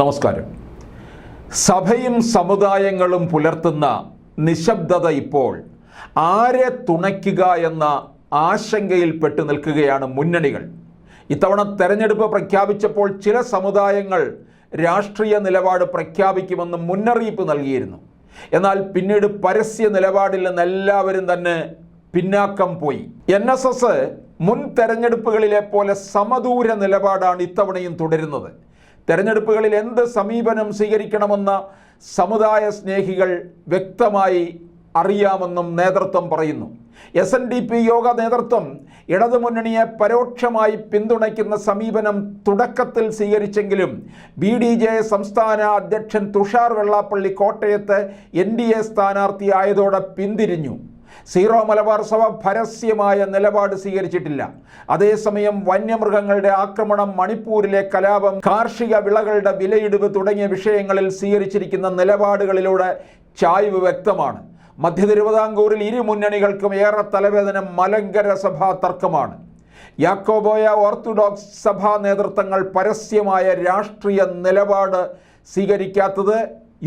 നമസ്കാരം. സഭയും സമുദായങ്ങളും പുലർത്തുന്ന നിശബ്ദത ഇപ്പോൾ ആരെ തുണയ്ക്കുക എന്ന ആശങ്കയിൽപ്പെട്ട് നിൽക്കുകയാണ് മുന്നണികൾ. ഇത്തവണ തെരഞ്ഞെടുപ്പ് പ്രഖ്യാപിച്ചപ്പോൾ ചില സമുദായങ്ങൾ രാഷ്ട്രീയ നിലപാട് പ്രഖ്യാപിക്കുമെന്ന് മുന്നറിയിപ്പ് നൽകിയിരുന്നു. എന്നാൽ പിന്നീട് പരസ്യ നിലപാടിൽ നിന്ന് എല്ലാവരും തന്നെ പിന്നാക്കം പോയി. എൻ എസ് എസ് മുൻ തെരഞ്ഞെടുപ്പുകളിലെ പോലെ സമദൂര നിലപാടാണ് ഇത്തവണയും തുടരുന്നത്. തെരഞ്ഞെടുപ്പുകളിൽ എന്ത് സമീപനം സ്വീകരിക്കണമെന്ന് സമുദായ സ്നേഹികൾ വ്യക്തമായി അറിയാമെന്നും നേതൃത്വം പറയുന്നു. എസ് എൻ ഡി പി യോഗ നേതൃത്വം ഇടതുമുന്നണിയെ പരോക്ഷമായി പിന്തുണയ്ക്കുന്ന സമീപനം തുടക്കത്തിൽ സ്വീകരിച്ചെങ്കിലും ബി ഡി ജെ സംസ്ഥാന അധ്യക്ഷൻ തുഷാർ വെള്ളാപ്പള്ളി കോട്ടയത്ത് എൻ ഡി എ സ്ഥാനാർത്ഥിയായതോടെ പിന്തിരിഞ്ഞു. സീറോ മലബാർ സഭ പരസ്യമായ നിലപാട് സ്വീകരിച്ചിട്ടില്ല. അതേസമയം വന്യമൃഗങ്ങളുടെ ആക്രമണം മണിപ്പൂരിലെ കലാപം കാർഷിക വിളകളുടെ വിലയിടിവ് തുടങ്ങിയ വിഷയങ്ങളിൽ സ്വീകരിച്ചിരിക്കുന്ന നിലപാടുകളിലൂടെ ചായ്വ് വ്യക്തമാണ്. മധ്യ തിരുവിതാംകൂറിൽ ഇരു മുന്നണികൾക്കും ഏറെ തലവേദന മലങ്കര സഭാ തർക്കമാണ്. യാക്കോബോയ ഓർത്തഡോക്സ് സഭാ നേതൃത്വങ്ങൾ പരസ്യമായ രാഷ്ട്രീയ നിലപാട് സ്വീകരിക്കാത്തത്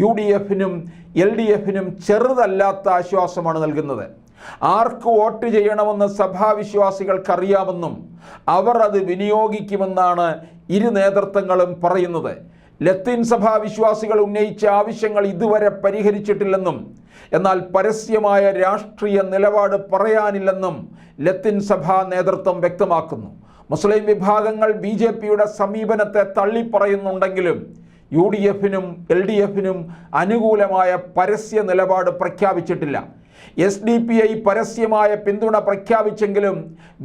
യു ഡി എഫിനും എൽ ഡി എഫിനും ചെറുതല്ലാത്ത ആശ്വാസമാണ് നൽകുന്നത്. ആർക്ക് വോട്ട് ചെയ്യണമെന്ന് സഭാവിശ്വാസികൾക്കറിയാമെന്നും അവർ അത് വിനിയോഗിക്കുമെന്നാണ് ഇരു നേതൃത്വങ്ങളും പറയുന്നത്. ലത്തീൻ സഭാ വിശ്വാസികൾ ഉന്നയിച്ച ആവശ്യങ്ങൾ ഇതുവരെ പരിഹരിച്ചിട്ടില്ലെന്നും എന്നാൽ പരസ്യമായ രാഷ്ട്രീയ നിലപാട് പറയാനില്ലെന്നും ലത്തീൻ സഭാ നേതൃത്വം വ്യക്തമാക്കുന്നു. മുസ്ലിം വിഭാഗങ്ങൾ ബി സമീപനത്തെ തള്ളിപ്പറയുന്നുണ്ടെങ്കിലും യു ഡി എഫിനും എൽ ഡി എഫിനും അനുകൂലമായ പരസ്യ നിലപാട് പ്രഖ്യാപിച്ചിട്ടില്ല. എസ് ഡി പി ഐ പരസ്യമായ പിന്തുണ പ്രഖ്യാപിച്ചെങ്കിലും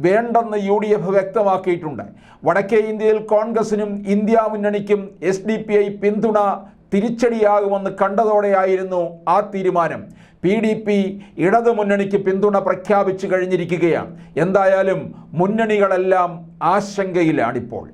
വേണ്ടെന്ന് യു ഡി എഫ് വ്യക്തമാക്കിയിട്ടുണ്ട്. വടക്കേ ഇന്ത്യയിൽ കോൺഗ്രസിനും ഇന്ത്യ മുന്നണിക്കും എസ് ഡി പി ഐ പിന്തുണ തിരിച്ചടിയാകുമെന്ന് കണ്ടതോടെയായിരുന്നു ആ തീരുമാനം. പി ഡി പി ഇടതു മുന്നണിക്ക് പിന്തുണ പ്രഖ്യാപിച്ചു കഴിഞ്ഞിരിക്കുകയാണ്. എന്തായാലും മുന്നണികളെല്ലാം ആശങ്കയിലാണിപ്പോൾ